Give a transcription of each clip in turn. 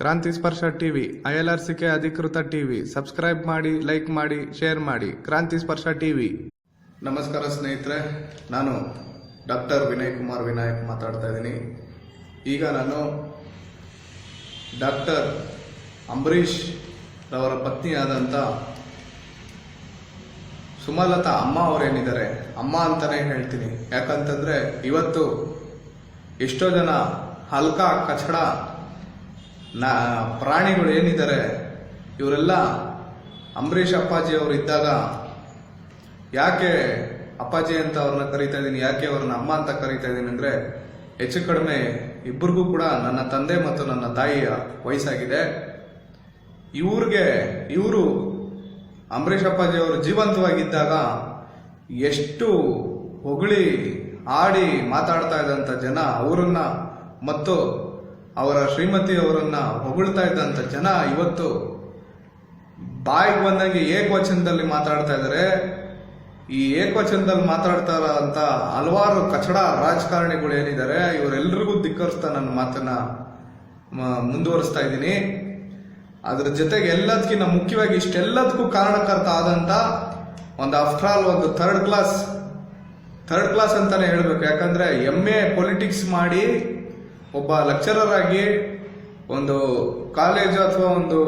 ಕ್ರಾಂತಿ ಸ್ಪರ್ಶ TV ILRCK ಅಧಿಕೃತ ಟಿವಿ. ಸಬ್ಸ್ಕ್ರೈಬ್ ಮಾಡಿ, ಲೈಕ್ ಮಾಡಿ, ಶೇರ್ ಮಾಡಿ. ಕ್ರಾಂತಿ ಸ್ಪರ್ಶ ಟಿವಿ. ನಮಸ್ಕಾರ ಸ್ನೇಹಿತರೆ, ನಾನು ಡಾಕ್ಟರ್ ವಿನಯ್ ಕುಮಾರ್ ವಿನಾಯಕ್ ಮಾತಾಡ್ತಾ ಇದ್ದೀನಿ. ಈಗ ನಾನು ಡಾಕ್ಟರ್ ಅಂಬರೀಷ್ ರವರ ಪತ್ನಿಯಾದಂಥ ಸುಮಲತಾ ಅಮ್ಮ ಅವರೇನಿದ್ದಾರೆ? ಅಮ್ಮ ಅಂತಾನೆ ಹೇಳ್ತೀನಿ. ಯಾಕಂತಂದ್ರೆ ಇವತ್ತು ಎಷ್ಟೋ ಜನ ಹಲ್ಕ, ಕಚಡ ನಾ, ಪ್ರಾಣಿಗಳು ಏನಿದ್ದಾರೆ, ಇವರೆಲ್ಲ ಅಂಬರೀಷ್ ಅಪ್ಪಾಜಿ ಅವರು ಇದ್ದಾಗ ಯಾಕೆ ಅಪ್ಪಾಜಿ ಅಂತ ಅವ್ರನ್ನ ಕರಿತಾ ಇದ್ದೀನಿ, ಯಾಕೆ ಅವ್ರನ್ನ ಅಮ್ಮ ಅಂತ ಕರಿತಾ ಇದ್ದೀನಿ ಅಂದ್ರೆ ಹೆಚ್ಚು ಕಡಿಮೆ ಇಬ್ಬರಿಗೂ ಕೂಡ ನನ್ನ ತಂದೆ ಮತ್ತು ನನ್ನ ತಾಯಿಯ ವಯಸ್ಸಾಗಿದೆ. ಇವ್ರಿಗೆ, ಇವರು ಅಂಬರೀಷ್ ಅಪ್ಪಾಜಿ ಅವರು ಜೀವಂತವಾಗಿದ್ದಾಗ ಎಷ್ಟು ಹೊಗಳಿ ಆಡಿ ಮಾತಾಡ್ತಾ ಇದ್ದಂಥ ಜನ ಅವರನ್ನ ಮತ್ತು ಅವರ ಶ್ರೀಮತಿ ಅವರನ್ನ ಹೊಗಳ್ತಾ ಇದ್ದಂಥ ಜನ ಇವತ್ತು ಬಾಯಿಗೆ ಬಂದಂಗೆ ಏಕವಚನದಲ್ಲಿ ಮಾತಾಡ್ತಾ ಇದ್ದಾರೆ. ಈ ಏಕವಚನದಲ್ಲಿ ಮಾತಾಡ್ತಾ ಅಂತ ಹಲವಾರು ಕಚಡ ರಾಜಕಾರಣಿಗಳು ಏನಿದ್ದಾರೆ ಇವರೆಲ್ಲರಿಗೂ ಧಿಕ್ಕರಿಸ್ತಾ ನನ್ನ ಮಾತನ್ನ ಮುಂದುವರಿಸ್ತಾ ಇದ್ದೀನಿ. ಅದ್ರ ಜೊತೆಗೆ ಎಲ್ಲದಕ್ಕಿಂತ ಮುಖ್ಯವಾಗಿ ಇಷ್ಟೆಲ್ಲದಕ್ಕೂ ಕಾರಣಕರ್ತ ಆದಂತ ಒಂದು ಆಫ್ಟರ್ ಆಲ್ ಒಂದು ಥರ್ಡ್ ಕ್ಲಾಸ್ ಥರ್ಡ್ ಕ್ಲಾಸ್ ಅಂತಾನೆ ಹೇಳ್ಬೇಕು. ಯಾಕಂದ್ರೆ ಎಂ ಎ ಪೊಲಿಟಿಕ್ಸ್ ಮಾಡಿ ಒಬ್ಬ ಲೆಕ್ಚರರ್ ಆಗಿ ಒಂದು ಕಾಲೇಜು ಅಥವಾ ಒಂದು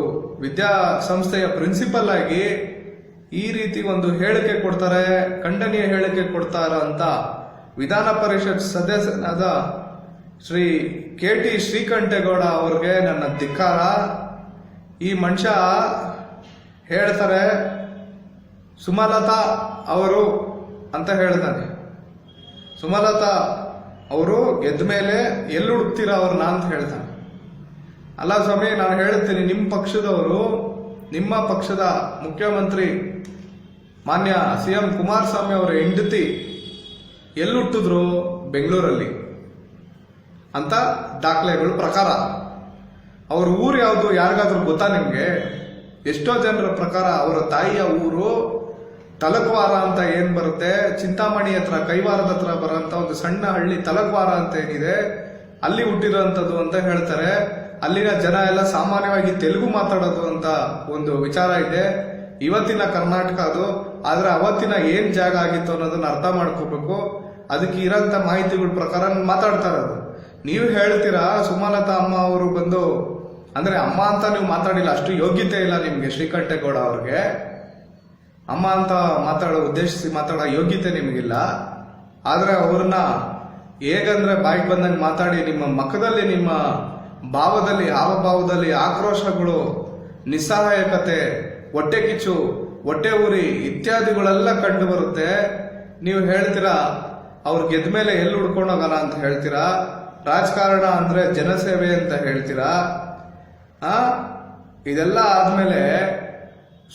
ವಿದ್ಯಾ ಸಂಸ್ಥೆಯ ಪ್ರಿನ್ಸಿಪಲ್ ಆಗಿ ಈ ರೀತಿ ಒಂದು ಹೇಳಿಕೆ ಕೊಡ್ತಾರೆ, ಖಂಡನೀಯ ಹೇಳಿಕೆ ಕೊಡ್ತಾರ ಅಂತ ವಿಧಾನ ಪರಿಷತ್ ಸದಸ್ಯನಾದ ಶ್ರೀ ಕೆ ಟಿ ಶ್ರೀಕಂಠೇಗೌಡ ಅವ್ರಿಗೆ ನನ್ನ ಧಿಕ್ಕಾರ. ಈ ಮನುಷ್ಯ ಹೇಳ್ತಾರೆ, ಸುಮಲತಾ ಅವರು ಅಂತ ಹೇಳ್ತಾನೆ. ಸುಮಲತಾ ಅವರು ಎದ್ದ ಮೇಲೆ ಎಲ್ಲಿ ಹುಡುಕ್ತೀರಾ ಅವ್ರನ್ನ ಅಂತ ಹೇಳ್ತಾನೆ. ಅಲ್ಲ ಸ್ವಾಮಿ, ನಾನು ಹೇಳ್ತೀನಿ ನಿಮ್ಮ ಪಕ್ಷದವರು, ನಿಮ್ಮ ಪಕ್ಷದ ಮುಖ್ಯಮಂತ್ರಿ, ಮಾನ್ಯ ಸಿ ಎಂ ಕುಮಾರಸ್ವಾಮಿ ಅವರ ಹೆಂಡತಿ, ಎಲ್ಲಿ ಹುಟ್ಟಿದ್ರು? ಬೆಂಗಳೂರಲ್ಲಿ. ಅಂತ ದಾಖಲೆಗಳು ಪ್ರಕಾರ. ಅವ್ರ ಊರು ಯಾವುದು, ಯಾರಿಗಾದ್ರೂ ಗೊತ್ತಾ ನಿಮಗೆ? ಎಷ್ಟೋ ಜನರ ಪ್ರಕಾರ ಅವರ ತಾಯಿಯ ಊರು ತಲಕ್ವಾರ ಅಂತ ಏನ್ ಬರುತ್ತೆ? ಚಿಂತಾಮಣಿ ಹತ್ರ, ಕೈವಾರದ ಹತ್ರ ಬರೋಂಥ ಒಂದು ಸಣ್ಣ ಹಳ್ಳಿ ತಲಕ್ವಾರ ಅಂತ ಏನಿದೆ? ಅಲ್ಲಿ ಹುಟ್ಟಿರೋಂಥದ್ದು ಅಂತ ಹೇಳ್ತಾರೆ. ಅಲ್ಲಿನ ಜನ ಎಲ್ಲ ಸಾಮಾನ್ಯವಾಗಿ ತೆಲುಗು ಮಾತಾಡೋದು ಅಂತ ಒಂದು ವಿಚಾರ ಇದೆ. ಇವತ್ತಿನ ಕರ್ನಾಟಕ ಅದು. ಆದ್ರೆ ಅವತ್ತಿನ ಏನ್ ಜಾಗ ಆಗಿತ್ತು ಅನ್ನೋದನ್ನ ಅರ್ಥ ಮಾಡ್ಕೋಬೇಕು. ಅದಕ್ಕೆ ಇರೋಂಥ ಮಾಹಿತಿಗಳ ಪ್ರಕಾರ ಮಾತಾಡ್ತಾರೆ ಮಾತಾಡ್ತಾ ಇರೋದು. ನೀವು ಹೇಳ್ತೀರಾ, ಸುಮಲತಾ ಅಮ್ಮ ಅವರು ಬಂದು, ಅಂದ್ರೆ ಅಮ್ಮ ಅಂತ ನೀವು ಮಾತಾಡಿಲ್ಲ, ಅಷ್ಟು ಯೋಗ್ಯತೆ ಇಲ್ಲ ನಿಮ್ಗೆ ಶ್ರೀಕಂಠೇಗೌಡ ಅವ್ರಿಗೆ. ಅಮ್ಮ ಅಂತ ಮಾತಾಡೋ ಉದ್ದೇಶಿಸಿ ಮಾತಾಡೋ ಯೋಗ್ಯತೆ ನಿಮಗಿಲ್ಲ. ಆದರೆ ಅವ್ರನ್ನ ಹೇಗಂದ್ರೆ ಬಾಯಿಗೆ ಬಂದಂಗೆ ಮಾತಾಡಿ ನಿಮ್ಮ ಮಖದಲ್ಲಿ, ನಿಮ್ಮ ಭಾವದಲ್ಲಿ, ಹಾವಭಾವದಲ್ಲಿ ಆಕ್ರೋಶಗಳು, ನಿಸ್ಸಹಾಯಕತೆ, ಹೊಟ್ಟೆ ಕಿಚ್ಚು, ಹೊಟ್ಟೆ ಉರಿ ಇತ್ಯಾದಿಗಳೆಲ್ಲ ಕಂಡು ಬರುತ್ತೆ. ನೀವು ಹೇಳ್ತೀರಾ, ಅವ್ರ ಗೆದ್ದ ಮೇಲೆ ಎಲ್ಲಿ ಹುಡ್ಕೊಂಡೋಗಲ್ಲ ಅಂತ ಹೇಳ್ತೀರಾ? ರಾಜಕಾರಣ ಅಂದ್ರೆ ಜನಸೇವೆ ಅಂತ ಹೇಳ್ತೀರಾ? ಇದೆಲ್ಲ ಆದ್ಮೇಲೆ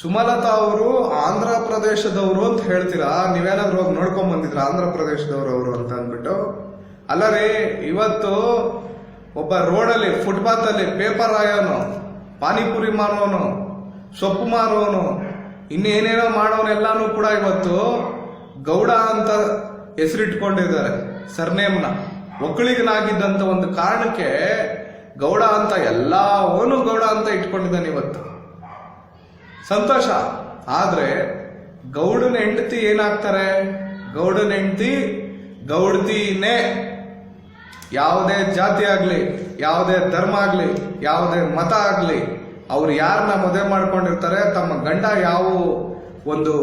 ಸುಮಲತಾ ಅವರು ಆಂಧ್ರ ಪ್ರದೇಶದವರು ಅಂತ ಹೇಳ್ತೀರಾ? ನೀವೇನಾದ್ರೂ ಹೋಗಿ ನೋಡ್ಕೊಂಡ್ ಬಂದಿದ್ರ ಆಂಧ್ರ ಪ್ರದೇಶದವರು ಅವರು ಅಂತ ಅಂದ್ಬಿಟ್ಟು? ಅಲ್ಲ ರೀ, ಇವತ್ತು ಒಬ್ಬ ರೋಡಲ್ಲಿ ಫುಟ್ಪಾತ್ ಅಲ್ಲಿ ಪೇಪರ್ ಆಯೋನು ಪಾನಿಪುರಿ ಮಾರೋನು, ಸೊಪ್ಪು ಮಾರೋನು, ಇನ್ನೇನೇನೋ ಮಾಡೋನೆಲ್ಲಾನು ಕೂಡ ಇವತ್ತು ಗೌಡ ಅಂತ ಹೆಸರಿಟ್ಕೊಂಡಿದ್ದಾರೆ, ಸರ್ನೇಮ್ನ. ಒಕ್ಕಳಿಗನಾಗಿದ್ದಂತ ಒಂದು ಕಾರಣಕ್ಕೆ ಗೌಡ ಅಂತ ಎಲ್ಲವನು ಗೌಡ ಅಂತ ಇಟ್ಕೊಂಡಿದ್ದಾನೆ ಇವತ್ತು. ಸಂತೋಷ. ಆದ್ರೆ ಗೌಡನ ಹೆಂಡತಿ ಏನಾಗ್ತಾರೆ? ಗೌಡನ ಹೆಂಡತಿ, ಗೌಡತಿನೇ. ಯಾವುದೇ ಜಾತಿ ಆಗಲಿ, ಯಾವುದೇ ಧರ್ಮ ಆಗಲಿ, ಯಾವುದೇ ಮತ ಆಗಲಿ, ಅವ್ರು ಯಾರನ್ನ ಮದುವೆ ಮಾಡ್ಕೊಂಡಿರ್ತಾರೆ, ತಮ್ಮ ಗಂಡ ಯಾವ ಒಂದು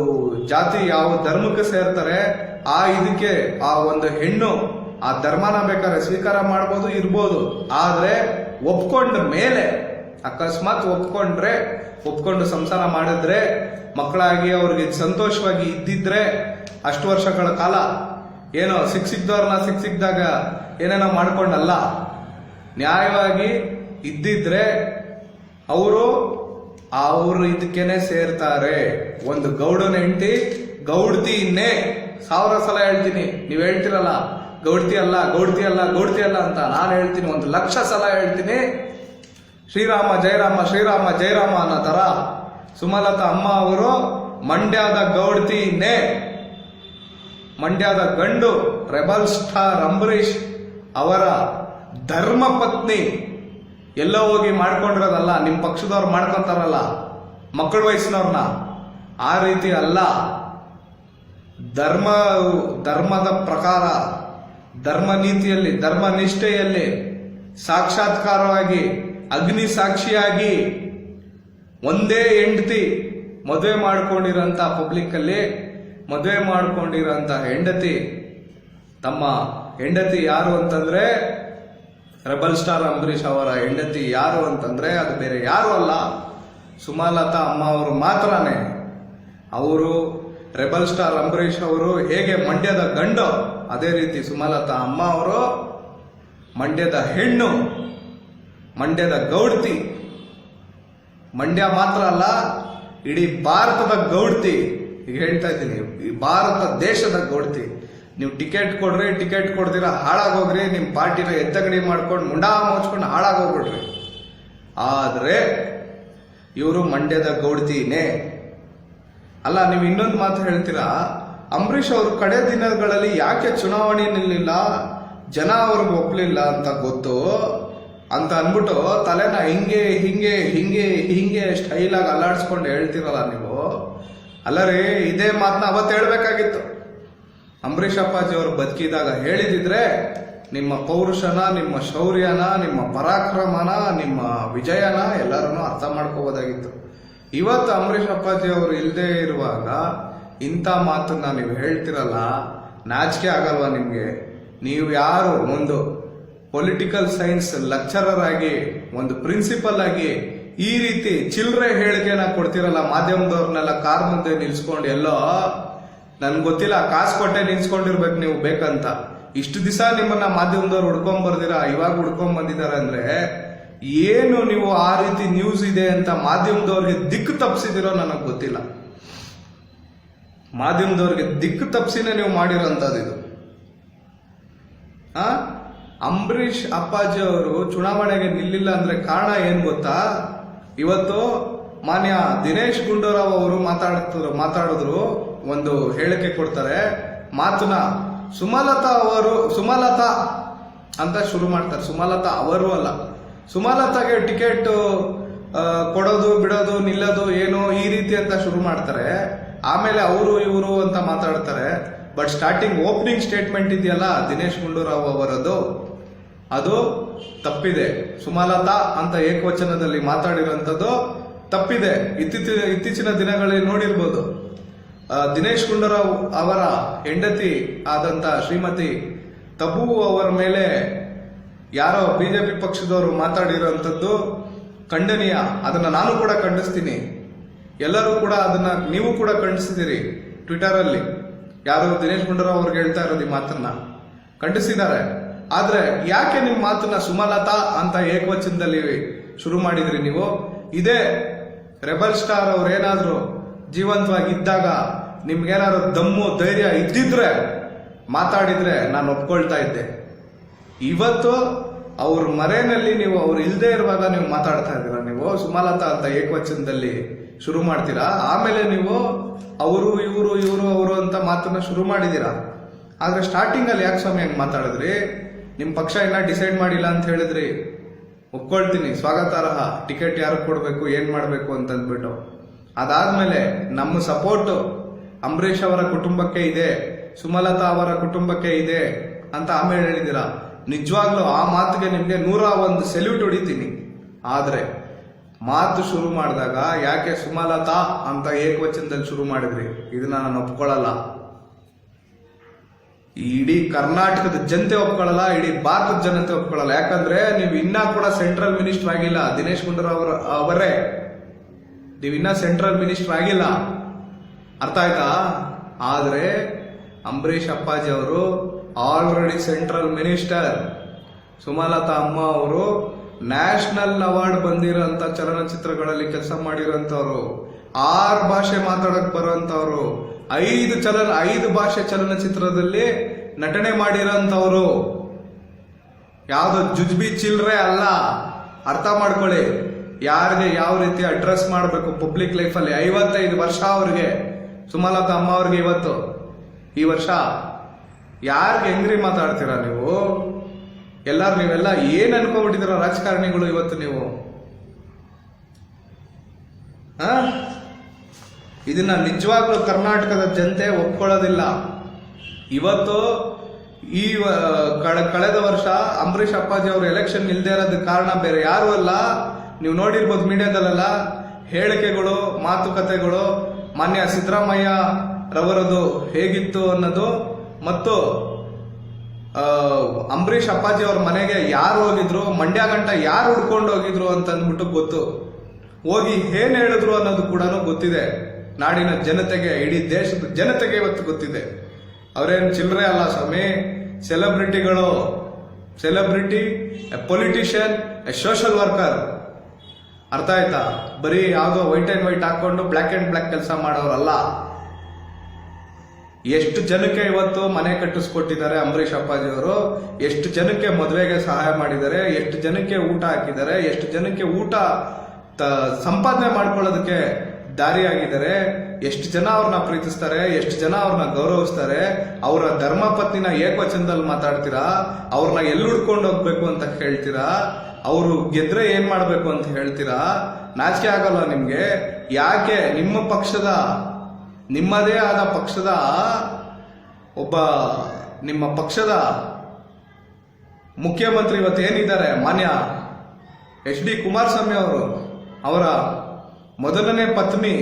ಜಾತಿ, ಯಾವ ಧರ್ಮಕ್ಕೆ ಸೇರ್ತಾರೆ, ಆ ಇದಕ್ಕೆ, ಆ ಒಂದು ಹೆಣ್ಣು, ಆ ಧರ್ಮನ ಬೇಕಾದ್ರೆ ಸ್ವೀಕಾರ ಮಾಡ್ಬೋದು, ಇರ್ಬೋದು. ಆದ್ರೆ ಒಪ್ಕೊಂಡ ಮೇಲೆ, ಅಕಸ್ಮಾತ್ ಒಪ್ಕೊಂಡ್ರೆ ಒಪ್ಕೊಂಡು ಸಂಸಾರ ಮಾಡಿದ್ರೆ ಮಕ್ಕಳಾಗಿ ಅವ್ರಿಗೆ ಸಂತೋಷವಾಗಿ ಇದ್ದಿದ್ರೆ ಅಷ್ಟು ವರ್ಷಗಳ ಕಾಲ ಏನೋ ಸಿಕ್ ಸಿಕ್ದವ್ರನ್ನ ಸಿಕ್ ಸಿಕ್ಕಿದಾಗ ಏನೇನೋ ಮಾಡ್ಕೊಂಡಲ್ಲ. ನ್ಯಾಯವಾಗಿ ಇದ್ದಿದ್ರೆ ಅವರು ಅವರು ಇದಕ್ಕೇನೆ ಸೇರ್ತಾರೆ. ಒಂದು ಗೌಡನ ಹೆಂಡತಿ ಗೌಡ್ತಿನೇ ಸಾವಿರ ಸಲ ಹೇಳ್ತೀನಿ, ನೀವು ಹೇಳ್ತಿರಲ್ಲ, ಗೌಡ್ತಿ ಅಲ್ಲ ಗೌಡ್ತಿ ಅಲ್ಲ ಗೌಡ್ತಿ ಅಲ್ಲ ಅಂತ ನಾನು ಹೇಳ್ತೀನಿ, ಒಂದು ಲಕ್ಷ ಸಲ ಹೇಳ್ತೀನಿ. ಶ್ರೀರಾಮ, ಜಯರಾಮ ಶ್ರೀರಾಮ, ಜಯರಾಮ ಅನ್ನೋ ಥರ ಸುಮಲತಾ ಅಮ್ಮ ಅವರು ಮಂಡ್ಯದ ಗೌಡ್ತಿನೇ ಮಂಡ್ಯದ ಗಂಡು ರೆಬಲ್ ಸ್ಟಾರ್ ಅಂಬರೀಷ್ ಅವರ ಧರ್ಮ ಪತ್ನಿ. ಎಲ್ಲೋ ಹೋಗಿ ಮಾಡ್ಕೊಂಡಿರೋದಲ್ಲ ನಿಮ್ಮ ಪಕ್ಷದವ್ರು ಮಾಡ್ಕೊಂತಾರಲ್ಲ ಮಕ್ಕಳ ವಯಸ್ಸಿನವ್ರನ್ನ. ಆ ರೀತಿ ಅಲ್ಲ. ಧರ್ಮ, ಧರ್ಮದ ಪ್ರಕಾರ, ಧರ್ಮ ನೀತಿಯಲ್ಲಿ, ಧರ್ಮ ನಿಷ್ಠೆಯಲ್ಲಿ ಸಾಕ್ಷಾತ್ಕಾರವಾಗಿ ಅಗ್ನಿ ಸಾಕ್ಷಿಯಾಗಿ ಒಂದೇ ಹೆಂಡತಿ ಮದುವೆ ಮಾಡ್ಕೊಂಡಿರೋಂಥ ಪಬ್ಲಿಕ್ಕಲ್ಲಿ ಮದುವೆ ಮಾಡ್ಕೊಂಡಿರೋಂಥ ಹೆಂಡತಿ. ತಮ್ಮ ಹೆಂಡತಿ ಯಾರು ಅಂತಂದರೆ ರೆಬಲ್ ಸ್ಟಾರ್ ಅಂಬರೀಷ್ ಅವರ ಹೆಂಡತಿ ಯಾರು ಅಂತಂದರೆ ಅದು ಬೇರೆ ಯಾರು ಅಲ್ಲ, ಸುಮಲತಾ ಅಮ್ಮ ಅವರು ಮಾತ್ರನೇ. ಅವರು ರೆಬಲ್ ಸ್ಟಾರ್ ಅಂಬರೀಷ್ ಅವರು ಹೇಗೆ ಮಂಡ್ಯದ ಗಂಡು, ಅದೇ ರೀತಿ ಸುಮಲತಾ ಅಮ್ಮ ಅವರು ಮಂಡ್ಯದ ಹೆಣ್ಣು. ಮಂಡ್ಯದ ಗೌಡ್ತಿ. ಮಂಡ್ಯ ಮಾತ್ರ ಅಲ್ಲ, ಇಡೀ ಭಾರತದ ಗೌಡ್ತಿ. ಈಗ ಹೇಳ್ತಾ ಇದ್ದೀನಿ, ಈ ಭಾರತ ದೇಶದ ಗೌಡ್ತಿ. ನೀವು ಟಿಕೆಟ್ ಕೊಡ್ರಿ, ಟಿಕೆಟ್ ಕೊಡ್ತೀರಾ ಹಾಳಾಗೋಗ್ರಿ ನಿಮ್ಮ ಪಾರ್ಟಿನ ಎತ್ತಗಡಿ ಮಾಡ್ಕೊಂಡು ಮುಂಡಾ ಮುಚ್ಕೊಂಡು ಹಾಳಾಗೋಗ್ಬಿಡ್ರಿ. ಆದರೆ, ಇವರು ಮಂಡ್ಯದ ಗೌಡ್ತಿನೇ. ಅಲ್ಲ, ನೀವು ಇನ್ನೊಂದು ಮಾತು ಹೇಳ್ತೀರಾ? ಅಂಬರೀಷ್ ಅವರು ಕಡೆ ದಿನಗಳಲ್ಲಿ ಯಾಕೆ ಚುನಾವಣೆ ನಿಲ್ಲಿಲ್ಲ, ಜನ ಅವ್ರಿಗೆ ಒಪ್ಪಲಿಲ್ಲ ಅಂತ ಗೊತ್ತು? ಅಂತ ಅಂದ್ಬಿಟ್ಟು ತಲೆನ ಹಿಂಗೆ ಹಿಂಗೆ ಹಿಂಗೆ ಹಿಂಗೆ ಸ್ಟೈಲಾಗಿ ಅಲ್ಲಾಡಿಸ್ಕೊಂಡು ಹೇಳ್ತೀರಲ್ಲ ನೀವು? ಅಲ್ಲ ರೀ ಇದೇ ಮಾತನ್ನ ಅವತ್ತು ಹೇಳ್ಬೇಕಾಗಿತ್ತು. ಅಂಬರೀಷ್ ಅಪ್ಪಾಜಿ ಅವರು ಬದುಕಿದಾಗ ಹೇಳಿದಿದ್ರೆ ನಿಮ್ಮ ಪೌರುಷನ, ನಿಮ್ಮ ಶೌರ್ಯನ, ನಿಮ್ಮ ಪರಾಕ್ರಮನ, ನಿಮ್ಮ ವಿಜಯನ ಎಲ್ಲರನ್ನೂ ಅರ್ಥ ಮಾಡ್ಕೋಬೋದಾಗಿತ್ತು. ಇವತ್ತು ಅಂಬರೀಷ್ ಅಪ್ಪಾಜಿ ಅವರು ಇಲ್ಲದೆ ಇರುವಾಗ ಇಂಥ ಮಾತನ್ನ ನೀವು ಹೇಳ್ತಿರಲ್ಲ, ನಾಚಿಕೆ ಆಗಲ್ವಾ ನಿಮಗೆ? ನೀವು ಯಾರು? ಒಂದು ಪೊಲಿಟಿಕಲ್ ಸೈನ್ಸ್ ಲೆಕ್ಚರರ್ ಆಗಿ ಒಂದು ಪ್ರಿನ್ಸಿಪಲ್ ಆಗಿ ಈ ರೀತಿ ಚಿಲ್ಲರೆ ಹೇಳಿಕೆನ ಕೊಡ್ತಿರಲ್ಲ ಮಾಧ್ಯಮದವ್ರನ್ನೆಲ್ಲ ಕಾರ್ ಮುಂದೆ ನಿಲ್ಸ್ಕೊಂಡು, ಎಲ್ಲೋ, ನನ್ಗೆ ಗೊತ್ತಿಲ್ಲ, ಕಾಸು ಕೊಟ್ಟೆ ನಿಲ್ಸ್ಕೊಂಡಿರ್ಬೇಕು ನೀವು ಬೇಕಂತ. ಇಷ್ಟು ದಿವಸ ನಿಮ್ಮನ್ನ ಮಾಧ್ಯಮದವ್ರು ಹುಡ್ಕೊಂಡ್ ಬರ್ದಿರಾ ಇವಾಗ ಹುಡ್ಕೊಂಡ್ ಬಂದಿದ್ದಾರೆ ಅಂದ್ರೆ, ಏನು ನೀವು ಆ ರೀತಿ ನ್ಯೂಸ್ ಇದೆ ಅಂತ ಮಾಧ್ಯಮದವ್ರಿಗೆ ದಿಕ್ಕು ತಪ್ಪಿಸಿದಿರೋ ನನಗೆ ಗೊತ್ತಿಲ್ಲ. ಮಾಧ್ಯಮದವ್ರಿಗೆ ದಿಕ್ಕು ತಪ್ಪಿಸಿನೇ ನೀವು ಮಾಡಿರೋಂಥದ್ದು ಇದು. ಆ? ಅಂಬರೀಷ್ ಅಪ್ಪಾಜಿ ಅವರು ಚುನಾವಣೆಗೆ ನಿಲ್ಲಿಲ್ಲ ಅಂದ್ರೆ ಕಾರಣ ಏನ್ ಗೊತ್ತಾ? ಇವತ್ತು ಮಾನ್ಯ ದಿನೇಶ್ ಗುಂಡೂರಾವ್ ಅವರು ಮಾತಾಡ್ತಿದ್ರು, ಮಾತಾಡಿದ್ರು, ಒಂದು ಹೇಳಿಕೆ ಕೊಡ್ತಾರೆ. ಮಾತನ ಸುಮಲತಾ ಅವರು, ಸುಮಲತಾ ಅಂತ ಶುರು ಮಾಡ್ತಾರೆ. ಸುಮಲತಾ ಅವರು ಅಲ್ಲ. ಸುಮಲತಾಗೆ ಟಿಕೆಟ್ ಕೊಡೋದು, ಬಿಡೋದು, ನಿಲ್ಲೋದು ಏನು ಈ ರೀತಿ ಅಂತ ಶುರು ಮಾಡ್ತಾರೆ. ಆಮೇಲೆ ಅವರು, ಇವರು ಅಂತ ಮಾತಾಡ್ತಾರೆ. ಬಟ್ ಸ್ಟಾರ್ಟಿಂಗ್ ಓಪನಿಂಗ್ ಸ್ಟೇಟ್ಮೆಂಟ್ ಇದೆಯಲ್ಲ ದಿನೇಶ್ ಗುಂಡೂರಾವ್ ಅವರದು ಅದು ತಪ್ಪಿದೆ. ಸುಮಲತಾ ಅಂತ ಏಕವಚನದಲ್ಲಿ ಮಾತಾಡಿರುವಂಥದ್ದು ತಪ್ಪಿದೆ. ಇತ್ತೀಚಿನ ಇತ್ತೀಚಿನ ದಿನಗಳಲ್ಲಿ ನೋಡಿರ್ಬೋದು. ದಿನೇಶ್ ಗುಂಡೂರಾವ್ ಅವರ ಹೆಂಡತಿ ಆದಂತ ಶ್ರೀಮತಿ ತಬು ಅವರ ಮೇಲೆ ಯಾರೋ ಬಿಜೆಪಿ ಪಕ್ಷದವರು ಮಾತಾಡಿರೋಂಥದ್ದು ಖಂಡನೀಯ. ಅದನ್ನ ನಾನು ಕೂಡ ಖಂಡಿಸ್ತೀನಿ. ಎಲ್ಲರೂ ಕೂಡ ಅದನ್ನ ನೀವು ಕೂಡ ಖಂಡಿಸಿದಿರಿ ಟ್ವಿಟರ್ ಅಲ್ಲಿ. ಯಾರು ದಿನೇಶ್ ಗುಂಡೂರಾವ್ ಅವ್ರಿಗೆ ಹೇಳ್ತಾ ಇರೋದು ಈ ಮಾತನ್ನ. ಖಂಡಿಸಿದ್ದಾರೆ. ಆದ್ರೆ ಯಾಕೆ ನಿಮ್ಮ ಮಾತನ್ನ ಸುಮಲತಾ ಅಂತ ಏಕವಚನದಲ್ಲಿ ಶುರು ಮಾಡಿದ್ರಿ ನೀವು? ಇದೇ ರೆಬಲ್ ಸ್ಟಾರ್ ಅವ್ರು ಏನಾದ್ರು ಜೀವಂತವಾಗಿ ಇದ್ದಾಗ ನಿಮ್ಗೇನಾದ್ರು ದಮ್ಮು ಧೈರ್ಯ ಇದ್ದಿದ್ರೆ ಮಾತಾಡಿದ್ರೆ ನಾನು ಒಪ್ಕೊಳ್ತಾ ಇದ್ದೆ. ಇವತ್ತು ಅವ್ರ ಮರೆಯಲ್ಲಿ ನೀವು ಅವ್ರು ಇಲ್ಲದೆ ಇರುವಾಗ ನೀವು ಮಾತಾಡ್ತಾ ಇದ್ದೀರಾ ನೀವು? ಸುಮಲತಾ ಅಂತ ಏಕವಚನದಲ್ಲಿ ಶುರು ಮಾಡ್ತೀರಾ? ಆಮೇಲೆ ನೀವು ಅವರು, ಇವರು ಇವರು, ಅವರು ಅಂತ ಮಾತನ್ನ ಶುರು ಮಾಡಿದೀರಾ ಆದ್ರೆ ಸ್ಟಾರ್ಟಿಂಗ್ ಅಲ್ಲಿ ಯಾಕೆ ಸ್ವಾಮಿ ಹಂಗೆ ಮಾತಾಡಿದ್ರಿ? ನಿಮ್ ಪಕ್ಷ ಇನ್ನ ಡಿಸೈಡ್ ಮಾಡಿಲ್ಲ ಅಂತ ಹೇಳಿದ್ರಿ. ಒಪ್ಕೊಳ್ತೀನಿ, ಸ್ವಾಗತಾರ್ಹ. ಟಿಕೆಟ್ ಯಾರು ಕೊಡ್ಬೇಕು, ಏನ್ ಮಾಡ್ಬೇಕು ಅಂತ ಅಂದ್ಬಿಟ್ಟು ಅದಾದ್ಮೇಲೆ ನಮ್ಮ ಸಪೋರ್ಟ್ ಅಂಬರೀಷ್ ಅವರ ಕುಟುಂಬಕ್ಕೆ ಇದೆ, ಸುಮಲತಾ ಅವರ ಕುಟುಂಬಕ್ಕೆ ಇದೆ ಅಂತ ಆಮೇಲೆ ಹೇಳಿದಿರಾ ನಿಜವಾಗ್ಲೂ ಆ ಮಾತಿಗೆ ನಿಮ್ಗೆ ನೂರ ಒಂದು ಸೆಲ್ಯೂಟ್ ಹೊಡಿತೀನಿ. ಆದ್ರೆ, ಮಾತು ಶುರು ಮಾಡಿದಾಗ ಯಾಕೆ ಸುಮಲತಾ ಅಂತ ಏಕವಚನದಲ್ಲಿ ಶುರು ಮಾಡಿದ್ರಿ? ಇದನ್ನ ನಾನು ಒಪ್ಕೊಳ್ಳಲ್ಲ ಇಡೀ ಕರ್ನಾಟಕದ ಜನತೆ ಒಪ್ಕೊಳ್ಳಲ್ಲ, ಇಡೀ ಭಾರತದ ಜನತೆ ಒಪ್ಕೊಳ್ಳಲ್ಲ. ಯಾಕಂದ್ರೆ ನೀವು ಇನ್ನ ಕೂಡ ಸೆಂಟ್ರಲ್ ಮಿನಿಸ್ಟರ್ ಆಗಿಲ್ಲ. ದಿನೇಶ್ ಗುಂಡೂರಾವ್ ಅವರ ನೀವು ಇನ್ನ ಸೆಂಟ್ರಲ್ ಮಿನಿಸ್ಟರ್ ಆಗಿಲ್ಲ. ಅರ್ಥ ಆಯ್ತಾ? ಆದ್ರೆ ಅಂಬರೀಷ್ ಅಪ್ಪಾಜಿ ಅವರು ಆಲ್ರೆಡಿ ಸೆಂಟ್ರಲ್ ಮಿನಿಸ್ಟರ್. ಸುಮಲತಾ ಅಮ್ಮ ಅವರು ನ್ಯಾಷನಲ್ ಅವಾರ್ಡ್ ಬಂದಿರೋಂಥ ಚಲನಚಿತ್ರಗಳಲ್ಲಿ ಕೆಲಸ ಮಾಡಿರೋಂಥವ್ರು. ಆರು ಭಾಷೆ ಮಾತಾಡಕ್ ಬರೋಂಥವ್ರು. ಐದು ಚಲನ, ಐದು ಭಾಷೆ ಚಲನಚಿತ್ರದಲ್ಲಿ ನಟನೆ ಮಾಡಿರೋಂಥವ್ರು. ಯಾವ್ದು ಜುಜ್ಬಿ ಚಿಲ್ರೆ ಅಲ್ಲ, ಅರ್ಥ ಮಾಡ್ಕೊಳ್ಳಿ. ಯಾರಿಗೆ ಯಾವ ರೀತಿ ಅಡ್ರೆಸ್ ಮಾಡಬೇಕು ಪಬ್ಲಿಕ್ ಲೈಫಲ್ಲಿ ಐವತ್ತೈದು ವರ್ಷ ಅವ್ರಿಗೆ. ಸುಮಲತಾ ಅಮ್ಮ ಅವ್ರಿಗೆ ಇವತ್ತು. ಈ ವರ್ಷ ಯಾರಿಗೆ ಹೆಂಗ್ರಿ ಮಾತಾಡ್ತೀರಾ ನೀವು? ಎಲ್ಲಾರು ನೀವೆಲ್ಲ ಏನ್ ಅನ್ಕೊಂಡ್ಬಿಟ್ಟಿದ್ದೀರ ರಾಜಕಾರಣಿಗಳು ಇವತ್ತು ನೀವು? ಆ? ಇದನ್ನ ನಿಜವಾಗ್ಲೂ ಕರ್ನಾಟಕದ ಜನತೆ ಒಪ್ಕೊಳ್ಳೋದಿಲ್ಲ. ಇವತ್ತು ಈ ಕಳೆದ ವರ್ಷ ಅಂಬರೀಷ್ ಅಪ್ಪಾಜಿ ಅವರು ಎಲೆಕ್ಷನ್ ಇಲ್ಲದೆ ಇರೋದಕ್ಕೆ ಕಾರಣ ಬೇರೆ ಯಾರು ಅಲ್ಲ. ನೀವು ನೋಡಿರ್ಬೋದು ಮೀಡಿಯಾದಲ್ಲೆಲ್ಲ ಹೇಳಿಕೆಗಳು, ಮಾತುಕತೆಗಳು, ಮಾನ್ಯ ಸಿದ್ದರಾಮಯ್ಯ ರವರದು ಹೇಗಿತ್ತು ಅನ್ನೋದು. ಮತ್ತು ಅಂಬರೀಷ್ ಅಪ್ಪಾಜಿ ಅವ್ರ ಮನೆಗೆ ಯಾರು ಹೋಗಿದ್ರು, ಮಂಡ್ಯ ಗಂಟ ಯಾರು ಹುಡ್ಕೊಂಡು ಹೋಗಿದ್ರು ಅಂತ ಅಂದ್ಬಿಟ್ಟು ಗೊತ್ತು. ಹೋಗಿ ಏನ್ ಹೇಳಿದ್ರು ಅನ್ನೋದು ಕೂಡ ಗೊತ್ತಿದೆ. ನಾಡಿನ ಜನತೆಗೆ, ಇಡೀ ದೇಶದ ಜನತೆಗೆ ಇವತ್ತು ಗೊತ್ತಿದೆ. ಅವರೇನು ಚಿಲ್ಲರೆ ಅಲ್ಲ ಸ್ವಾಮಿ. ಸೆಲೆಬ್ರಿಟಿಗಳು, celebrity politician, a social worker. ಅರ್ಥ ಆಯ್ತಾ? ಬರೀ ಯಾವುದೋ ವೈಟ್ ಆ್ಯಂಡ್ ವೈಟ್ ಹಾಕೊಂಡು ಬ್ಲ್ಯಾಕ್ ಆ್ಯಂಡ್ ಬ್ಲ್ಯಾಕ್ ಕೆಲಸ ಮಾಡೋರಲ್ಲ. ಎಷ್ಟು ಜನಕ್ಕೆ ಇವತ್ತು ಮನೆ ಕಟ್ಟಿಸ್ಕೊಟ್ಟಿದ್ದಾರೆ ಅಂಬರೀಷ್ ಅಪ್ಪಾಜಿಯವರು ಎಷ್ಟು ಜನಕ್ಕೆ ಮದುವೆಗೆ ಸಹಾಯ ಮಾಡಿದ್ದಾರೆ? ಎಷ್ಟು ಜನಕ್ಕೆ ಊಟ ಹಾಕಿದ್ದಾರೆ? ಎಷ್ಟು ಜನಕ್ಕೆ ಊಟ ಸಂಪಾದನೆ ಮಾಡ್ಕೊಳ್ಳೋದಕ್ಕೆ ದಾರಿಯಾಗಿದ್ದಾರೆ ಎಷ್ಟು ಜನ ಅವ್ರನ್ನ ಪ್ರೀತಿಸ್ತಾರೆ, ಎಷ್ಟು ಜನ ಅವ್ರನ್ನ ಗೌರವಿಸ್ತಾರೆ, ಅವರ ಧರ್ಮ ಪತ್ನಿನ ಏಕವಚನದಲ್ಲಿ ಮಾತಾಡ್ತೀರಾ, ಅವ್ರನ್ನ ಎಲ್ಲಿ ಹುಡ್ಕೊಂಡು ಹೋಗ್ಬೇಕು ಅಂತ ಹೇಳ್ತೀರಾ, ಅವರು ಗೆದ್ರೆ ಏನ್ ಮಾಡ್ಬೇಕು ಅಂತ ಹೇಳ್ತೀರಾ, ನಾಚಿಕೆ ಆಗಲ್ಲ ನಿಮ್ಗೆ. ಯಾಕೆ? ನಿಮ್ಮ ಪಕ್ಷದ, ನಿಮ್ಮದೇ ಆದ ಪಕ್ಷದ, ಒಬ್ಬ ನಿಮ್ಮ ಪಕ್ಷದ ಮುಖ್ಯಮಂತ್ರಿ ಇವತ್ತು ಏನಿದ್ದಾರೆ? ಮಾನ್ಯ ಎಚ್ ಡಿ ಕುಮಾರಸ್ವಾಮಿ ಅವರು ಅವರ ಮೊದಲನೇ ಪತ್ನಿ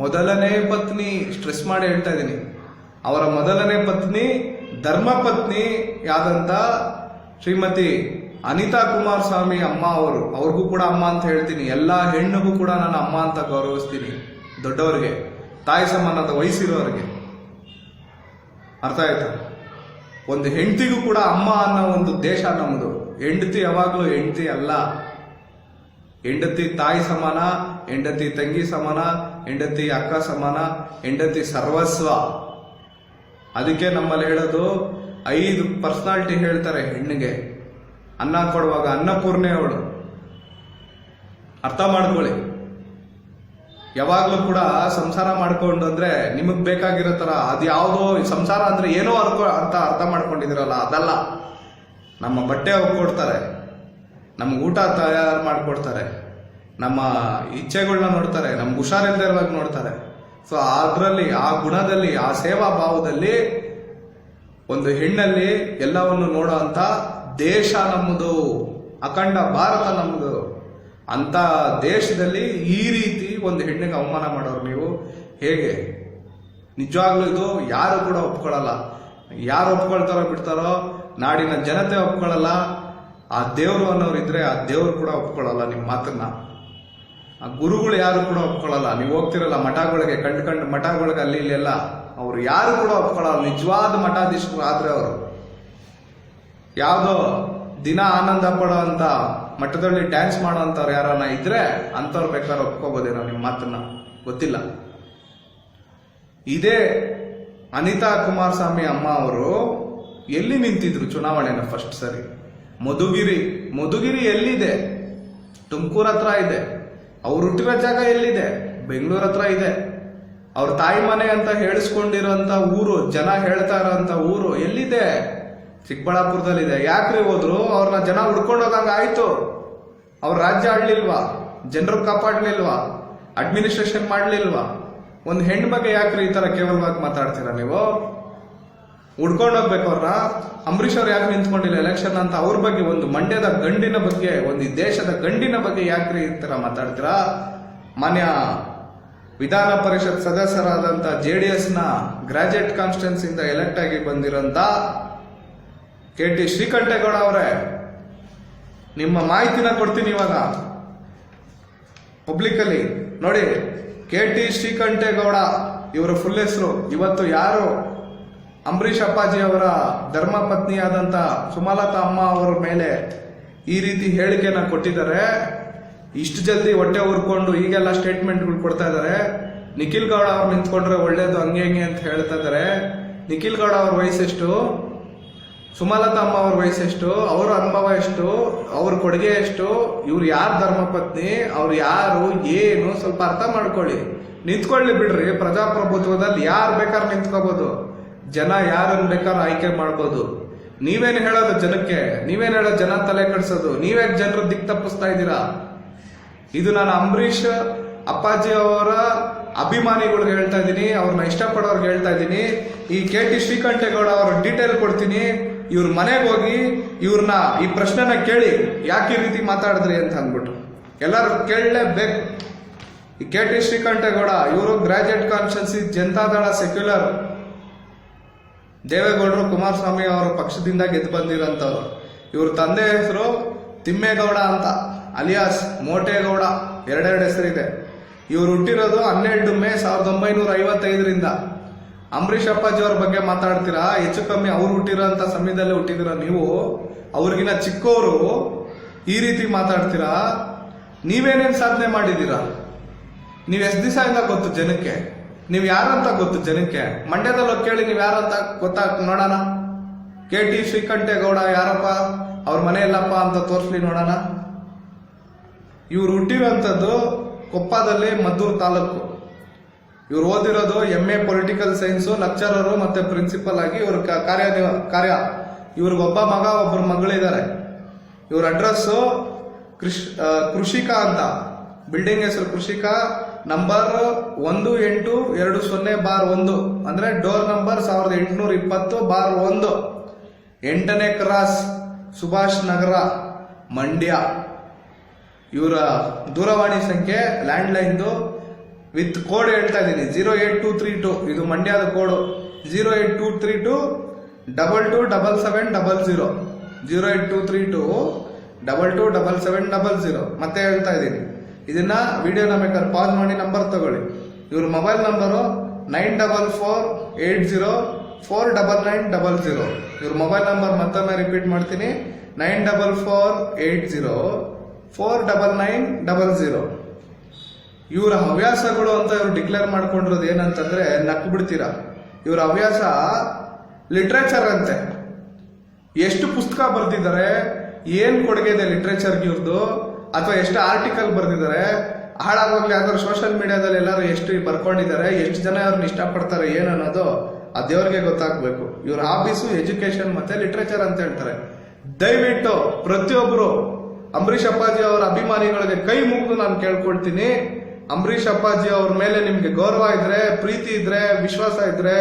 ಮೊದಲನೇ ಪತ್ನಿ ಸ್ಟ್ರೆಸ್ ಮಾಡಿ ಹೇಳ್ತಾ ಇದ್ದೀನಿ ಅವರ ಮೊದಲನೇ ಪತ್ನಿ, ಧರ್ಮ ಪತ್ನಿ ಯಾದಂತ ಶ್ರೀಮತಿ ಅನಿತಾ ಕುಮಾರಸ್ವಾಮಿ ಅಮ್ಮ ಅವರು. ಅವ್ರಿಗೂ ಕೂಡ ಅಮ್ಮ ಅಂತ ಹೇಳ್ತೀನಿ. ಎಲ್ಲ ಹೆಣ್ಣಿಗೂ ಕೂಡ ನಾನು ಅಮ್ಮ ಅಂತ ಗೌರವಿಸ್ತೀನಿ ದೊಡ್ಡವರಿಗೆ, ತಾಯಿ ಸಮಾನದ ವಯಸ್ಸಿರೋರಿಗೆ. ಅರ್ಥ ಆಯ್ತಾ? ಒಂದು ಹೆಂಡತಿಗೂ ಕೂಡ ಅಮ್ಮ ಅನ್ನೋ ಒಂದು ದೇಶ ನಮ್ಮದು ಹೆಂಡತಿ ಯಾವಾಗಲೂ ಹೆಂಡತಿ ಅಲ್ಲ. ಹೆಂಡತಿ ತಾಯಿ ಸಮಾನ, ಹೆಂಡತಿ ತಂಗಿ ಸಮಾನ, ಹೆಂಡತಿ ಅಕ್ಕ ಸಮಾನ, ಹೆಂಡತಿ ಸರ್ವಸ್ವ. ಅದಕ್ಕೆ ನಮ್ಮಲ್ಲಿ ಹೇಳೋದು ಐದು ಪರ್ಸನಾಲಿಟಿ ಹೇಳ್ತಾರೆ ಹೆಣ್ಣಿಗೆ. ಅನ್ನ ಕೊಡುವಾಗ ಅನ್ನಪೂರ್ಣೆ ಅವಳು. ಅರ್ಥ ಮಾಡ್ಕೊಳ್ಳಿ. ಯಾವಾಗಲೂ ಕೂಡ ಸಂಸಾರ ಮಾಡ್ಕೊಂಡು ಅಂದ್ರೆ ನಿಮಗ್ ಬೇಕಾಗಿರೋ ತರ ಅದು ಯಾವುದೋ ಸಂಸಾರ ಅಂದ್ರೆ ಏನೋ ಅರ್ಕೊ ಅಂತ ಅರ್ಥ ಮಾಡ್ಕೊಂಡಿದಿರಲ್ಲ ಅದಲ್ಲ. ನಮ್ಮ ಬಟ್ಟೆ ಕೊಡ್ತಾರೆ. ನಮ್ಗೆ ಊಟ ತಯಾರು ಮಾಡಿಕೊಡ್ತಾರೆ. ನಮ್ಮ ಇಚ್ಛೆಗಳನ್ನ ನೋಡ್ತಾರೆ, ನಮ್ಗೆ ಹುಷಾರಿಲ್ಲದೆ ಇರುವಾಗ ನೋಡ್ತಾರೆ. ಸೊ ಅದರಲ್ಲಿ, ಆ ಗುಣದಲ್ಲಿ, ಆ ಸೇವಾ ಭಾವದಲ್ಲಿ ಒಂದು ಹೆಣ್ಣಲ್ಲಿ ಎಲ್ಲವನ್ನು ನೋಡೋ ಅಂತ ದೇಶ ನಮ್ಮದು ಅಖಂಡ ಭಾರತ ನಮ್ಮದು ಅಂತ ದೇಶದಲ್ಲಿ ಈ ರೀತಿ ಒಂದು ಹೆಣ್ಣಿಗೆ ಅವಮಾನ ಮಾಡೋರು ನೀವು ಹೇಗೆ? ನಿಜವಾಗ್ಲೂ ಇದು ಯಾರು ಕೂಡ ಒಪ್ಕೊಳ್ಳಲ್ಲ ಯಾರು ಒಪ್ಕೊಳ್ತಾರೋ ಬಿಡ್ತಾರೋ ನಾಡಿನ ಜನತೆ ಒಪ್ಕೊಳ್ಳಲ್ಲ ಆ ದೇವರು ಅನ್ನೋರು ಇದ್ರೆ ಆ ದೇವರು ಕೂಡ ಒಪ್ಕೊಳ್ಳಲ್ಲ ನಿಮ್ಮ ಮಾತನ್ನ. ಆ ಗುರುಗಳು ಯಾರು ಕೂಡ ಒಪ್ಕೊಳ್ಳಲ್ಲ. ನೀವು ಹೋಗ್ತಿರಲ್ಲ, ಮಠಗಳಿಗೆ, ಕಂಡು ಕಂಡು ಮಠಗಳಿಗೆ, ಅಲ್ಲಿ ಇಲ್ಲೆಲ್ಲ ಅವ್ರು ಯಾರು ಕೂಡ ಒಪ್ಕೊಳ್ಳಲ್ಲ. ನಿಜವಾದ ಮಠಾಧೀಶರು ಆದ್ರೆ ಅವರು. ಯಾವುದೋ ದಿನ ಆನಂದ ಪಡೋ ಅಂತ ಮಠದಲ್ಲಿ ಡ್ಯಾನ್ಸ್ ಮಾಡೋ ಅಂಥವ್ರು ಯಾರನ್ನ ಇದ್ರೆ ಅಂಥವ್ರು ಬೇಕಾದ್ರೆ ಒಪ್ಕೋಬೋದೇನೋ ನಿಮ್ಮ ಮಾತನ್ನ. ಗೊತ್ತಿಲ್ಲ. ಇದೇ ಅನಿತಾ ಕುಮಾರಸ್ವಾಮಿ ಅಮ್ಮ ಅವರು ಎಲ್ಲಿ ನಿಂತಿದ್ರು ಚುನಾವಣೆನ ಫಸ್ಟ್ ಸರಿ? ಮಧುಗಿರಿ ಮಧುಗಿರಿ ಎಲ್ಲಿದೆ? ತುಮಕೂರು ಹತ್ರ ಇದೆ. ಅವ್ರು ಹುಟ್ಟಿರೋ ಜಾಗ ಎಲ್ಲಿದೆ? ಬೆಂಗಳೂರು ಹತ್ರ ಇದೆ. ಅವ್ರ ತಾಯಿ ಮನೆ ಅಂತ ಹೇಳಿಸ್ಕೊಂಡಿರೋಂತ ಊರು, ಜನ ಹೇಳ್ತಾ ಇರೋಂತ ಊರು ಎಲ್ಲಿದೆ? ಚಿಕ್ಕಬಳ್ಳಾಪುರದಲ್ಲಿದೆ. ಯಾಕ್ರಿ ಹೋದ್ರು? ಅವ್ರನ್ನ ಜನ ಹುಡ್ಕೊಂಡು ಹೋಗಂಗ ಆಯ್ತು. ಅವ್ರ ರಾಜ್ಯ ಆಡ್ಲಿಲ್ವಾ? ಜನರು ಕಾಪಾಡ್ಲಿಲ್ವಾ? ಅಡ್ಮಿನಿಸ್ಟ್ರೇಷನ್ ಮಾಡ್ಲಿಲ್ವಾ? ಒಂದು ಹೆಣ್ಣು ಬಗ್ಗೆ ಯಾಕ್ರಿ ಈ ತರ ಕೇವಲವಾಗಿ ಮಾತಾಡ್ತೀರಾ ನೀವು? ಹೋಗ್ಬೇಕು ಅವ್ರನ್ನ ಅಂಬರೀಷ್ ಅವ್ರು ಯಾಕೆ ನಿಂತ್ಕೊಂಡಿಲ್ಲ ಎಲೆಕ್ಷನ್ ಅಂತ ಅವ್ರ ಬಗ್ಗೆ ಒಂದು ಮಂಡ್ಯದ ಗಂಡಿನ ಬಗ್ಗೆ, ಒಂದು ದೇಶದ ಗಂಡಿನ ಬಗ್ಗೆ ಯಾಕೆ ಈ ತರ ಮಾತಾಡ್ತೀರಾ? ಮಾನ್ಯ ವಿಧಾನ ಪರಿಷತ್ ಸದಸ್ಯರಾದಂಥ ಜೆ ಡಿ ಎಸ್ನ ಗ್ರಾಜುಯೇಟ್ ಇಂದ ಎಲೆಕ್ಟ್ ಆಗಿ ಬಂದಿರೋಂಥ ಕೆ ಟಿ ಶ್ರೀಕಂಠೇಗೌಡ ಅವರೇ. ನಿಮ್ಮ ಮಾಹಿತಿನ ಕೊಡ್ತೀನಿ ಇವಾಗ. ಪಬ್ಲಿಕ್ ಅಲ್ಲಿ ನೋಡಿ, ಕೆ ಟಿ ಶ್ರೀಕಂಠೇಗೌಡ, ಇವರ ಫುಲ್ ಹೆಸರು. ಇವತ್ತು ಯಾರು ಅಂಬರೀಷ್ ಅಪ್ಪಾಜಿ ಅವರ ಧರ್ಮ ಪತ್ನಿಯಾದಂತ ಸುಮಲತಾ ಅಮ್ಮ ಅವರ ಮೇಲೆ ಈ ರೀತಿ ಹೇಳಿಕೆನ ಕೊಟ್ಟಿದ್ದಾರೆ. ಇಷ್ಟು ಜಲ್ದಿ ಹೊಟ್ಟೆ ಉರ್ಕೊಂಡು ಈಗೆಲ್ಲ ಸ್ಟೇಟ್ಮೆಂಟ್ಗಳು ಕೊಡ್ತಾ ಇದ್ದಾರೆ. ನಿಖಿಲ್ ಗೌಡ ಅವ್ರು ನಿಂತ್ಕೊಂಡ್ರೆ ಒಳ್ಳೇದು, ಹಂಗೆ ಹಂಗೆ ಅಂತ ಹೇಳ್ತಾ ಇದ್ದಾರೆ. ನಿಖಿಲ್ ಗೌಡ ಅವ್ರ ವಯಸ್ಸೆಷ್ಟು ಸುಮಲತಾ ಅಮ್ಮ ಅವ್ರ ವಯಸ್ಸೆಷ್ಟು ಅವ್ರ ಅನುಭವ ಎಷ್ಟು? ಅವ್ರ ಕೊಡುಗೆ ಎಷ್ಟು? ಇವ್ರು ಯಾರು ಧರ್ಮಪತ್ನಿ ಅವ್ರು ಯಾರು, ಏನು? ಸ್ವಲ್ಪ ಅರ್ಥ ಮಾಡ್ಕೊಳ್ಳಿ. ನಿಂತ್ಕೊಳ್ಳಿ ಬಿಡ್ರಿ. ಪ್ರಜಾಪ್ರಭುತ್ವದಲ್ಲಿ ಯಾರು ಬೇಕಾದ್ರೆ ನಿಂತ್ಕೋಬಹುದು ಜನ ಯಾರನ್ನು ಬೇಕಾದ್ರೂ ಆಯ್ಕೆ ಮಾಡ್ಬೋದು. ನೀವೇನ್ ಹೇಳೋದು ಜನಕ್ಕೆ? ನೀವೇನ್ ಹೇಳೋ ಜನ ತಲೆ ಕೆಡಿಸೋದು? ನೀವೇ ಜನರು ದಿಕ್ ತಪ್ಪಿಸ್ತಾ ಇದ್ದೀರಾ? ಇದು ನಾನು ಅಂಬರೀಷ್, ಅಪ್ಪಾಜಿ ಅವರ ಅಭಿಮಾನಿಗಳಿಗೆ ಹೇಳ್ತಾ ಇದ್ದೀನಿ, ಅವ್ರನ್ನ ಇಷ್ಟಪಡೋರ್ಗೆ ಹೇಳ್ತಾ ಇದ್ದೀನಿ. ಈ ಕೆ ಟಿ ಶ್ರೀಕಂಠೇಗೌಡ ಅವ್ರ ಡೀಟೇಲ್ ಕೊಡ್ತೀನಿ. ಇವ್ರ ಮನೆಗೆ ಹೋಗಿ ಇವ್ರನ್ನ ಈ ಪ್ರಶ್ನೆನ ಕೇಳಿ ಯಾಕೆ ಈ ರೀತಿ ಮಾತಾಡಿದ್ರಿ ಅಂತ ಅಂದ್ಬಿಟ್ಟು. ಎಲ್ಲರೂ ಕೇಳಲೇಬೇಕು. ಈ ಕೆ ಟಿ ಶ್ರೀಕಂಠೇಗೌಡ, ಇವರು ಗ್ರಾಜುಯೇಟ್ ಕಾನ್ಫರೆನ್ಸ್ ಜನತಾದಳ ಸೆಕ್ಯುಲರ್ ದೇವೇಗೌಡರು ಕುಮಾರಸ್ವಾಮಿ ಅವರ ಪಕ್ಷದಿಂದ ಗೆದ್ದು ಬಂದಿರೋಂಥವ್ರು. ಇವ್ರ ತಂದೆ ಹೆಸರು ತಿಮ್ಮೇಗೌಡ ಅಂತ. ಅಲಿಯಾಸ್ ಮೋಟೇಗೌಡ ಎರಡೆರಡು ಹೆಸರಿದೆ. ಇವರು ಹುಟ್ಟಿರೋದು ಹನ್ನೆರಡು ಮೇ ಸಾವಿರದ ಒಂಬೈನೂರ ಐವತ್ತೈದರಿಂದ. ಅಂಬರೀಷ್ ಅಪ್ಪಾಜಿ ಅವ್ರ ಬಗ್ಗೆ ಮಾತಾಡ್ತೀರಾ? ಹೆಚ್ಚು ಕಮ್ಮಿ ಅವ್ರು ಹುಟ್ಟಿರೋಂಥ ಸಮಯದಲ್ಲೇ ಹುಟ್ಟಿದಿರ ನೀವು? ಅವ್ರಿಗಿನ ಚಿಕ್ಕವರು ಈ ರೀತಿ ಮಾತಾಡ್ತೀರಾ? ನೀವೇನೇನು ಸಾಧನೆ ಮಾಡಿದ್ದೀರಾ? ನೀವು ಎಷ್ಟು ದಿವಸ ಇಲ್ಲ ಗೊತ್ತು ಜನಕ್ಕೆ? ನೀವ್ ಯಾರಂತ ಗೊತ್ತು ಜನಕ್ಕೆ? ಮಂಡ್ಯದಲ್ಲಿ ಕೇಳಿ ನೀವ್ ಯಾರಂತ ಗೊತ್ತಾ ನೋಡೋಣ? ಕೆ ಟಿ ಶ್ರೀಕಂಠೇಗೌಡ ಯಾರಪ್ಪ? ಅವ್ರ ಮನೆ ಇಲ್ಲಪ್ಪ ಅಂತ ತೋರಿಸ್ಲಿ ನೋಡೋಣ. ಇವ್ರು ಹುಟ್ಟಿರುವಂಥದ್ದು ಕೊಪ್ಪದಲ್ಲಿ ಮದ್ದೂರು ತಾಲೂಕು. ಇವ್ರು ಓದಿರೋದು M A political science lecturer ಮತ್ತೆ ಪ್ರಿನ್ಸಿಪಲ್ ಆಗಿ ಇವ್ರ ಕಾರ್ಯ ಕಾರ್ಯ. ಇವ್ರಿಗೆ ಒಬ್ಬ ಮಗ ಒಬ್ಬರು ಮಗಳಿದ್ದಾರೆ. ಇವ್ರ ಅಡ್ರೆಸ್ಸು ಕೃಷ್ ಕೃಷಿಕಾ ಅಂತ. ಬಿಲ್ಡಿಂಗ್ ಹೆಸರು ಕೃಷಿಕಾ. ನಂಬರ್ ಒಂದು ಎಂಟು ಎರಡು ಸೊನ್ನೆ ಬಾರ್ ಒಂದು. ಅಂದ್ರೆ ಡೋರ್ ನಂಬರ್ ಸಾವಿರದ ಎಂಟುನೂರ ಇಪ್ಪತ್ತು ಬಾರ್ ಒಂದು. ಎಂಟನೇ ಕ್ರಾಸ್ ಸುಭಾಷ್ ನಗರ, ಮಂಡ್ಯ. ಇವರ ದೂರವಾಣಿ ಸಂಖ್ಯೆ ಲ್ಯಾಂಡ್ ಲೈನ್ದು ವಿತ್ ಕೋಡ್ ಹೇಳ್ತಾ ಇದ್ದೀನಿ. Zero eight two three two ಇದು ಮಂಡ್ಯದ code zero eight two three two double two double seven double zero zero eight two three two double two double seven double zero ಮತ್ತೆ ಹೇಳ್ತಾ ಇದ್ದೀನಿ. ಇದನ್ನ ವಿಡಿಯೋನ ಬೇಕಾದ್ರೆ ಪಾಸ್ ಮಾಡಿ ನಂಬರ್ ತಗೊಳ್ಳಿ. ಇವ್ರ mobile number nine double four eight zero four double nine double zero. ಇವ್ರ ಮೊಬೈಲ್ ನಂಬರ್ ಮತ್ತೊಮ್ಮೆ ರಿಪೀಟ್ ಮಾಡ್ತೀನಿ. Nine double four eight zero four double nine double zero. ಇವರ ಹವ್ಯಾಸಗಳು ಅಂತ ಇವ್ರು ಡಿಕ್ಲೇರ್ ಮಾಡ್ಕೊಂಡಿರೋದು ಏನಂತಂದ್ರೆ ನಕ್ಕು ಬಿಡ್ತೀರಾ? ಇವರ ಹವ್ಯಾಸ ಲಿಟ್ರೇಚರ್ ಅಂತೆ. ಎಷ್ಟು ಪುಸ್ತಕ ಬರೆದಿದ್ದಾರೆ, ಏನು ಕೊಡುಗೆ ಇದೆ ಲಿಟ್ರೇಚರ್ಗೆ ಇವ್ರದ್ದು ಅಥವಾ ಎಷ್ಟು ಆರ್ಟಿಕಲ್ ಬರೆದಿದ್ದಾರೆ, ಹಾಳಾಗೋಗ್ಲಿ ಯಾವ್ದಾದ್ರು ಸೋಷಿಯಲ್ ಮೀಡಿಯಾದಲ್ಲಿ ಎಲ್ಲರೂ ಎಷ್ಟು ಬರ್ಕೊಂಡಿದ್ದಾರೆ, ಎಷ್ಟು ಜನ ಅವ್ರನ್ನ ಇಷ್ಟಪಡ್ತಾರೆ ಏನು ಅನ್ನೋದು ಆ ದೇವ್ರಿಗೆ ಗೊತ್ತಾಗ್ಬೇಕು. ಇವ್ರ ಹಾಬೀಸು ಎಜುಕೇಶನ್ ಮತ್ತೆ ಲಿಟ್ರೇಚರ್ ಅಂತ ಹೇಳ್ತಾರೆ. ದಯವಿಟ್ಟು ಪ್ರತಿಯೊಬ್ಬರು ಅಂಬರೀಷ್ ಅಪ್ಪಾಜಿ ಅವರ ಅಭಿಮಾನಿಗಳಿಗೆ ಕೈ ಮುಗಿದು ನಾನು ಕೇಳ್ಕೊಳ್ತೀನಿ. ಅಂಬರೀಷ್ ಅಪ್ಪಾಜಿ ಅವ್ರ ಮೇಲೆ ನಿಮ್ಗೆ ಗೌರವ ಇದ್ರೆ, ಪ್ರೀತಿ ಇದ್ರೆ, ವಿಶ್ವಾಸ ಇದ್ರೆ,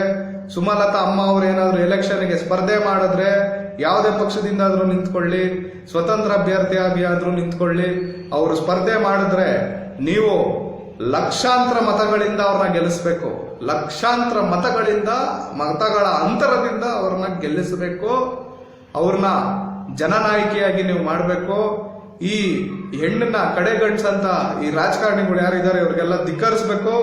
ಸುಮಲತಾ ಅಮ್ಮ ಅವ್ರು ಏನಾದ್ರು ಎಲೆಕ್ಷನ್ಗೆ ಸ್ಪರ್ಧೆ ಮಾಡಿದ್ರೆ ಯಾವುದೇ ಪಕ್ಷದಿಂದಾದರೂ ನಿಂತ್ಕೊಳ್ಳಿ, ಸ್ವತಂತ್ರ ಅಭ್ಯರ್ಥಿಯಾಗಿ ಆದರೂ ನಿಂತ್ಕೊಳ್ಳಿ. ಅವರು ಸ್ಪರ್ಧೆ ಮಾಡಿದ್ರೆ ನೀವು ಲಕ್ಷಾಂತರ ಮತಗಳಿಂದ ಅವ್ರನ್ನ ಗೆಲ್ಲಿಸ್ಬೇಕು. ಲಕ್ಷಾಂತರ ಮತಗಳಿಂದ, ಮತಗಳ ಅಂತರದಿಂದ ಅವ್ರನ್ನ ಗೆಲ್ಲಿಸಬೇಕು. ಅವ್ರನ್ನ ಜನನಾಯಕಿಯಾಗಿ ನೀವು ಮಾಡಬೇಕು. ಈ ಹೆಣ್ಣನ್ನ ಕಡೆಗಣಿಸಂತ ಈ ರಾಜಕಾರಣಿಗಳು ಯಾರಿದ್ದಾರೆ, ಇವ್ರಿಗೆಲ್ಲ ಧಿಕ್ಕರಿಸ್ಬೇಕು.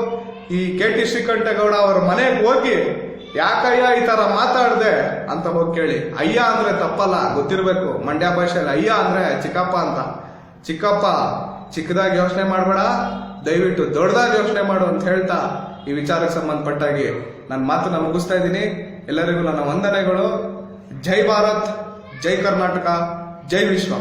ಈ ಕೆ ಟಿ ಶ್ರೀಕಂಠೇಗೌಡ ಅವರ ಮನೆಗೆ ಹೋಗಿ ಯಾಕಯ್ಯ ಈ ತರ ಮಾತಾಡ್ದೆ ಅಂತ ಹೋಗಿ ಕೇಳಿ. ಅಯ್ಯ ಅಂದ್ರೆ ತಪ್ಪಲ್ಲ, ಗೊತ್ತಿರ್ಬೇಕು. ಮಂಡ್ಯ ಭಾಷೆಯಲ್ಲಿ ಅಯ್ಯ ಅಂದ್ರೆ ಚಿಕ್ಕಪ್ಪ ಅಂತ. ಚಿಕ್ಕಪ್ಪ, ಚಿಕ್ಕದಾಗಿ ಯೋಚನೆ ಮಾಡಬೇಡ. ದಯವಿಟ್ಟು ದೊಡ್ಡದಾಗಿ ಯೋಚನೆ ಮಾಡು ಅಂತ ಹೇಳ್ತಾ ಈ ವಿಚಾರಕ್ಕೆ ಸಂಬಂಧಪಟ್ಟಾಗಿ ನನ್ನ ಮಾತನ್ನ ಮುಗಿಸ್ತಾ ಇದ್ದೀನಿ. ಎಲ್ಲರಿಗೂ ನನ್ನ ವಂದನೆಗಳು. ಜೈ ಭಾರತ್, ಜೈ ಕರ್ನಾಟಕ, ಜೈ ವಿಶ್ವ.